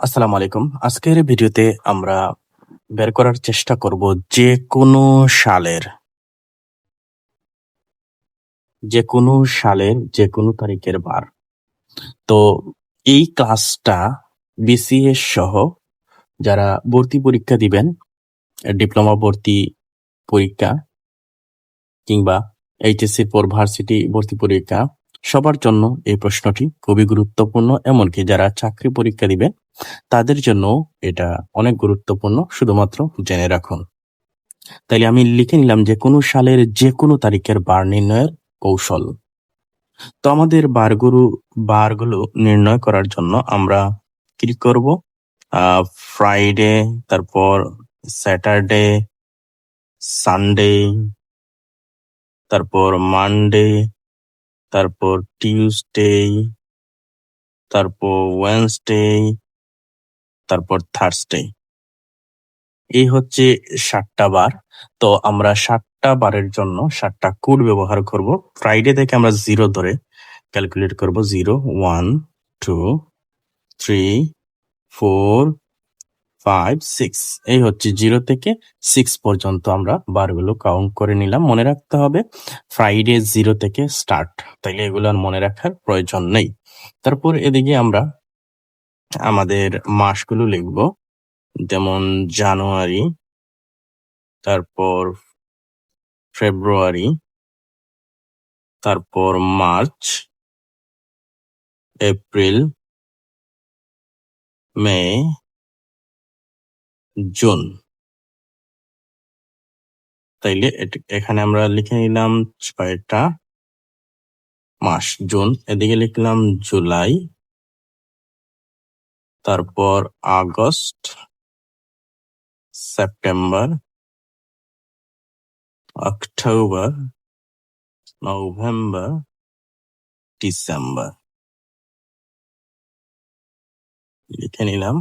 আসসালামু আলাইকুম। আজকের ভিডিওতে আমরা বের করার চেষ্টা করব যে কোনো সালের। যে কোনো সালের যে কোনো তারিখের বার। তো এই ক্লাসটা বিসিএস সহ যারা ভর্তি পরীক্ষা দিবেন, ডিপ্লোমা ভর্তি পরীক্ষা কিংবা এইচএসসি পর ভার্সিটি ভর্তি পরীক্ষা, সবার জন্য এই প্রশ্নটি খুবই গুরুত্বপূর্ণ। এমনকি যারা চাকরি পরীক্ষা দিবে তাদের জন্য এটা অনেক গুরুত্বপূর্ণ, শুধুমাত্র জেনে রাখুন। তাইলে আমি লিখে নিলাম যে কোনো সালের যে কোনো তারিখের বার নির্ণয়ের কৌশল। তো আমাদের বারগুলো বারগুলো নির্ণয় করার জন্য আমরা কি করব। ফ্রাইডে তারপর স্যাটারডে সানডে তারপর মানডে তারপর টিউসডে তারপর ওয়েনসডে তারপর থার্সডে এই হচ্ছে সাতটা বার। তো আমরা সাতটা বারের জন্য সাতটা কোড ব্যবহার করব। ফ্রাইডে থেকে আমরা জিরো ধরে ক্যালকুলেট করব। Zero one two three four five six এই হচ্ছে জিরো থেকে সিক্স পর্যন্ত আমরা বারগুলো কাউন্ট করে নিলাম। মনে রাখতে হবে ফ্রাইডে জিরো থেকে স্টার্ট তাইলে এগুলো আর মনে রাখার প্রয়োজন নেই। তারপর এদিকে আমরা আমাদের মাসগুলো লিখব। যেমন জানুয়ারি, তারপর ফেব্রুয়ারি, তারপর মার্চ, এপ্রিল, মে, জুন। তাইলে এখানে আমরা লিখে নিলাম ছয়টা মাস। জুন, এদিকে লিখলাম জুলাই তারপর August, September, October, November, December. লিখে নিলাম।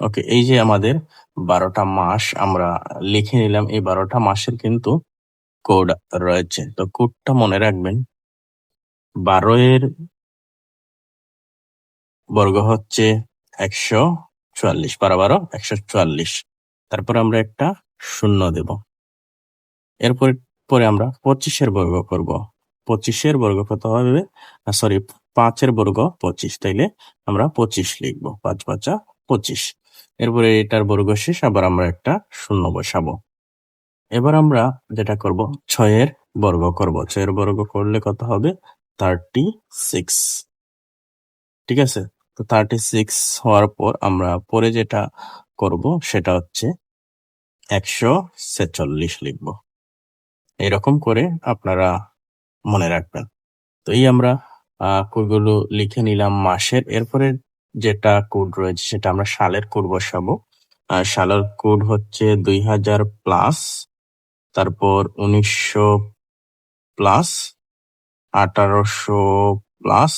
ওকে, এই যে আমাদের বারোটা মাস আমরা লিখে নিলাম, এই বারোটা মাসের কিন্তু কোড রয়েছে। তো কোডটা মনে রাখবেন, বারো এর বর্গ হচ্ছে একশো চুয়াল্লিশ, বারো একশো চুয়াল্লিশ। তারপর আমরা একটা শূন্য দেব। এরপর, পরে আমরা পঁচিশের বর্গ করব। পঁচিশের বর্গ কত হবে? সরি পাঁচের বর্গ পঁচিশ। তাইলে আমরা পঁচিশ লিখব। পাঁচ পাঁচা পঁচিশ। এরপরে এটার বর্গ শেষ, আবার আমরা একটা শূন্য বসাবো। এবার আমরা যেটা করব, ছয়ের বর্গ করব। ছয়ের বর্গ করলে কত হবে? Thirty six. ঠিক আছে? তো থার্টি সিক্স হওয়ার পর আমরা পরে যেটা করব সেটা হচ্ছে একশো ছেচল্লিশ লিখব। এরকম করে আপনারা মনে রাখবেন। তো এই আমরা কোডগুলো লিখে নিলাম মাসের। এরপরে যেটা কোড রয়েছে সেটা আমরা সালের কোড বসাবো। আর সালের কোড হচ্ছে দুই হাজার প্লাস, তারপর উনিশশো প্লাস, আঠারোশো প্লাস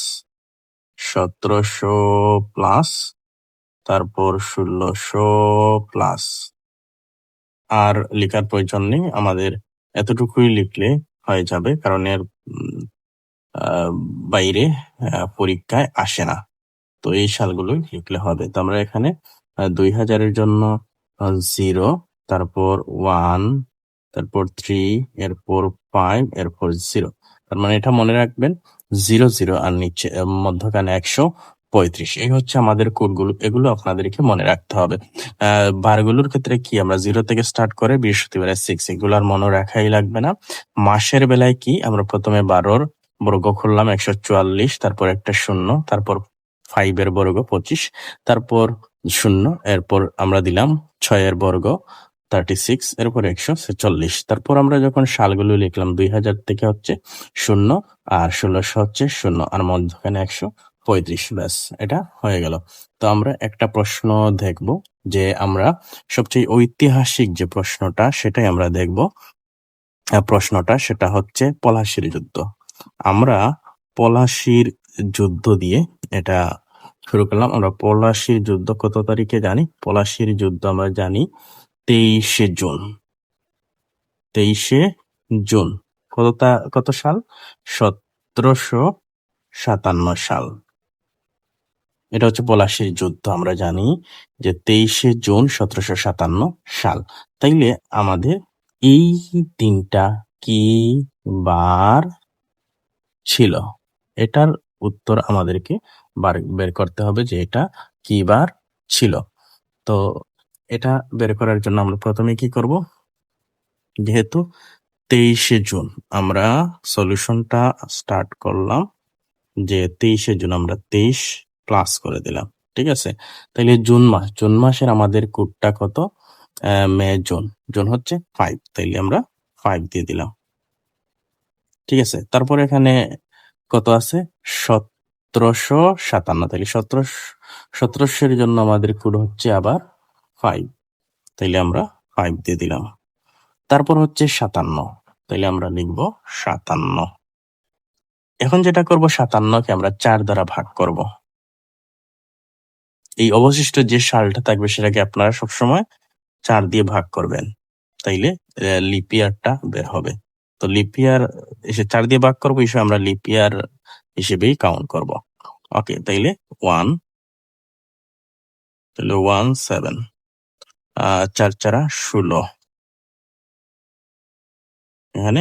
সতেরোশো প্লাস, তারপর ষোলোশো প্লাস। আর লেখার প্রয়োজন নেই, আমাদের এতটুকুই লিখলে হয়ে যাবে, কারণ এর বাইরে পরীক্ষায় আসে না। তো এই সালগুলোই লিখলে হবে। তো আমরা এখানে দুই হাজারের জন্য জিরো, তারপর ওয়ান, তারপর থ্রি, এরপর ফাইভ, এরপর জিরো। তার মানে এটা মনে রাখবেন, জিরো জিরো আর নিচে মধ্যখানে একশো পঁয়ত্রিশ। এই হচ্ছে আমাদের কোডগুলো, এগুলো আপনাদেরকে মনে রাখতে হবে। বারগুলোর ক্ষেত্রে কি আমরা জিরো থেকে স্টার্ট করে বৃহস্পতিবার সিক্স এগুলো আর মনে রাখাই লাগবে না। মাসের বেলায় কি আমরা প্রথমে বারোর বর্গ করলাম একশো চুয়াল্লিশ, তারপর একটা শূন্য, তারপর ফাইভ এর বর্গ পঁচিশ, তারপর শূন্য, এরপর আমরা দিলাম ছয়ের বর্গ থার্টি সিক্স এরপর একশো ছেচল্লিশ। তারপর আমরা যখন সালগুলো লিখলাম, দুই হাজার থেকে হচ্ছে শূন্য আর ষোলোশো হচ্ছে শূন্য, আর মধ্যখানে একশো পঁয়ত্রিশ। ব্যাস, এটা হয়ে গেল। তো আমরা একটা প্রশ্ন দেখব যে আমরা সবচেয়ে ঐতিহাসিক যে প্রশ্নটা, সেটাই আমরা দেখব। প্রশ্নটা সেটা হচ্ছে পলাশির যুদ্ধ। আমরা পলাশির যুদ্ধ দিয়ে এটা শুরু করলাম। আমরা পলাশির যুদ্ধ কত তারিখে জানি? পলাশির যুদ্ধ আমরা জানি তেইশে জুন। তেইশে জুন। কত কত সাল? সতেরোশো সাতান্ন সাল। এটা হচ্ছে পলাশির যুদ্ধ, আমরা জানি যে তেইশে জুন সতেরোশো সাতান্ন সাল। তাইলে আমাদের এই দিনটা কি বার ছিল? এটার উত্তর আমাদেরকে বার- বের করতে হবে যে এটা কি বার ছিল। তো এটা বের করার জন্য আমরা প্রথমে কি করব? যেহেতু তেইশে জুন আমরা সলিউশনটা স্টার্ট করলাম, যে তেইশে জুন আমরা তেইশ প্লাস করে দিলাম, ঠিক আছে? তাহলে জুন মাস, জুন মাসের আমাদের কোডটা কত? মে, জুন জুন হচ্ছে ফাইভ তাইলে আমরা ফাইভ দিয়ে দিলাম, ঠিক আছে? তারপর এখানে কত আছে? সতেরোশো সাতান্ন, তাইলে সতেরোশো, সতেরোশোর জন্য আমাদের কোড হচ্ছে আবার ফাইভ তাইলে আমরা ফাইভ দিয়ে দিলাম। তারপর হচ্ছে সাতান্ন। তাইলে আমরা লিখব সাতান্ন। এখন যেটা করব সাতান্নকে আমরা চার দ্বারা ভাগ করব। এই অবশিষ্ট যে সালটা থাকবে সেটাকে আপনারা সবসময় চার দিয়ে ভাগ করবেন। তাইলে লিপিয়ারটা বের হবে। তো লিপিয়ার এসে চার দিয়ে ভাগ করব হিসেবে আমরা লিপিয়ার হিসেবেই কাউন্ট করব। ওকে তাইলে ওয়ান তাহলে ওয়ান সেভেন চার চারা ষোলো। এখানে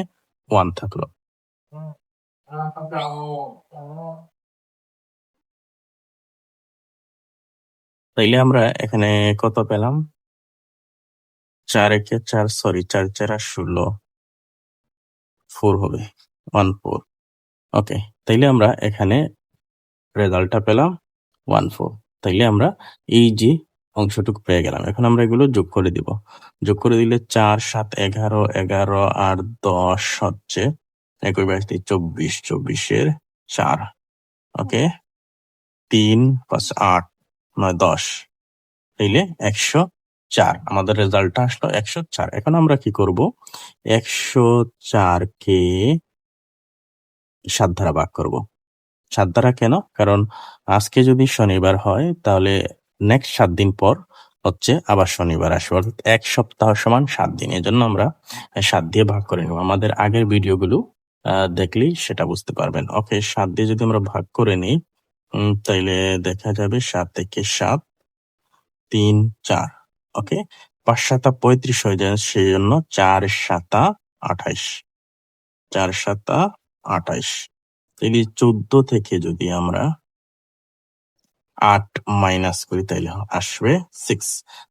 ওয়ান থাকল। তাইলে আমরা এখানে কত পেলাম? চার একে চার সরি চার চারা ষোলো। ফোর হবে ওয়ান ফোর ওকে তাইলে আমরা এখানে রেজাল্টটা পেলাম ওয়ান ফোর তাইলে আমরা এই যে অংশটুকু পেয়ে গেলাম। এখন আমরা এগুলো যোগ করে দিব। যোগ করে দিলে চার, সাত, এগারো এগারো আর দশ হচ্ছে একই বাইশ চব্বিশ। চব্বিশের চার, ওকে? তিন পাঁচ আট নয় দশ। তাইলে একশো চার। আমাদের রেজাল্টটা আসলো একশো চার। এখন আমরা কি করব? একশো চারকে সাত ধারা ভাগ করব। সাত ধারা কেন? কারণ আজকে যদি শনিবার হয়, তাহলে নেক্সট সাত দিন পর হচ্ছে আবার শনিবার আসবে। অর্থাৎ এক সপ্তাহ সমান সাত দিন। এই জন্য আমরা সাত দিয়ে ভাগ করে নেব। আমাদের আগের ভিডিওগুলো দেখলেই সেটা বুঝতে পারবেন। ওকে সাত দিয়ে যদি আমরা ভাগ করে নিই তাইলে দেখা যাবে সাত থেকে সাত, তিন, চার। ওকে পাঁচ সাতা পঁয়ত্রিশ হয়ে যায়, সেই জন্য চার সাতা আঠাইশ। চার সাতা আঠাইশ। তাইলে চোদ্দ থেকে যদি আমরা আট মাইনাস করি তাইলে আসবে সিক্স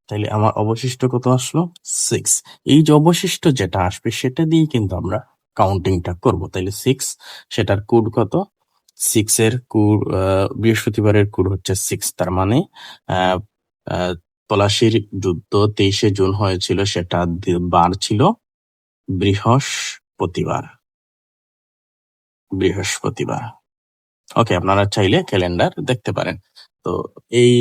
তাইলে আমার অবশিষ্ট কত আসলো? সিক্স এই যে অবশিষ্ট যেটা আসবে সেটা দিয়ে কিন্তু আমরা কাউন্টিংটা করব। তাইলে সিক্স সেটার কোড কত? সিক্স এর কোড বৃহস্পতিবারের কোড হচ্ছে সিক্স তার মানে পলাশির যুদ্ধ তেইশে জুন হয়েছিল, সেটা বার ছিল বৃহস্পতিবার। বৃহস্পতিবার। ওকে আপনারা চাইলে ক্যালেন্ডার দেখতে পারেন। তো এই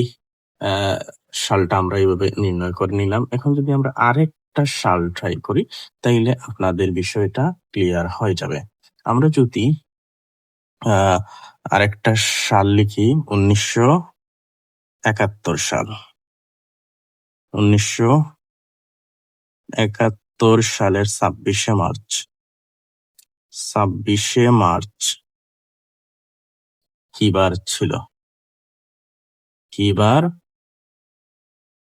সালটা আমরা এইভাবে নির্ণয় করে নিলাম। এখন যদি আমরা আরেকটা সাল ট্রাই করি, তাইলে আপনাদের বিষয়টা ক্লিয়ার হয়ে যাবে। আমরা যদি আরেকটা সাল লিখি, উনিশশো একাত্তর সাল। উনিশশো একাত্তর সালের ছাব্বিশে মার্চ। ছাব্বিশে মার্চ কি বার ছিল? কি বার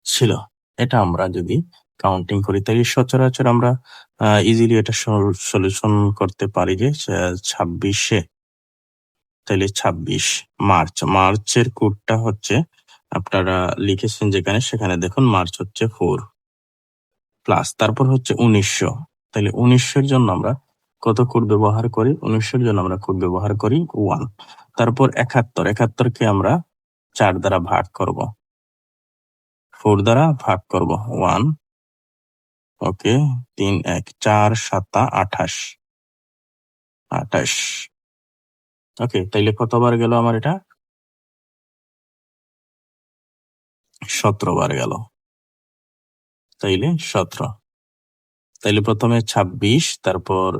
ছিল। এটা আমরা যদি কাউন্টিং করি, তাহলে সচরাচর আমরা ইজিলি এটা সলিউশন করতে পারি যে ছাব্বিশে। তাহলে ছাব্বিশ মার্চ। মার্চের কোডটা হচ্ছে আপনারা লিখেছেন যেখানে, সেখানে দেখুন মার্চ হচ্ছে ফোর প্লাস তারপর হচ্ছে উনিশশো। তাহলে উনিশশোর জন্য আমরা কত কোড ব্যবহার করি? উনিশশোর জন্য আমরা কোড ব্যবহার করি ওয়ান তারপর একাত্তর। একাত্তরকে আমরা চার দ্বারা ভাগ করব। ফোর দ্বারা ভাগ করব। ওয়ান। ওকে, তিন, এক, চার, সাতা, আঠাশ। আঠাশ। ওকে, তাইলে কতবার গেল আমার এটা? সতেরো বার গেল। তাইলে সতেরো। তাইলে প্রথমে ছাব্বিশ, তারপর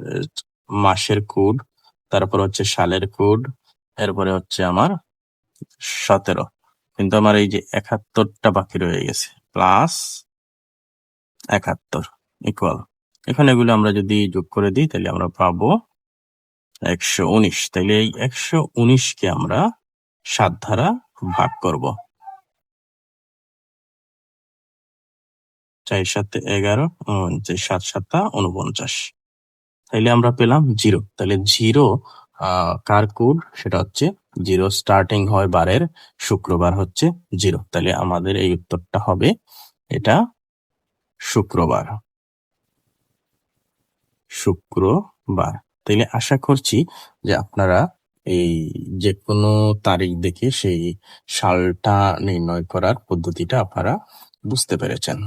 মাসের কোড, তারপর হচ্ছে সালের কোড, এরপরে হচ্ছে আমার সতেরো। কিন্তু আমার এই যে একাত্তরটা বাকি রয়ে গেছে প্লাস একাত্তর ইকুয়াল এখন এগুলো আমরা যদি যোগ করে দিই, তাহলে আমরা পাবো একশো উনিশ। তাহলে এই একশো উনিশকে আমরা সাত ধারা ভাগ করব। চার সাথে এগারো সাত সাতটা উনপঞ্চাশ। তাইলে আমরা পেলাম জিরো। তাহলে জিরো কার কোড সেটা হচ্ছে জিরো স্টার্টিং হয় বারের, শুক্রবার হচ্ছে জিরো। তাহলে আমাদের এই উত্তরটা হবে এটা শুক্রবার। শুক্রবার। তাইলে আশা করছি যে আপনারা এই যে কোনো তারিখ দেখে সেই সালটা নির্ণয় করার পদ্ধতিটা আপনারা বুঝতে পেরেছেন।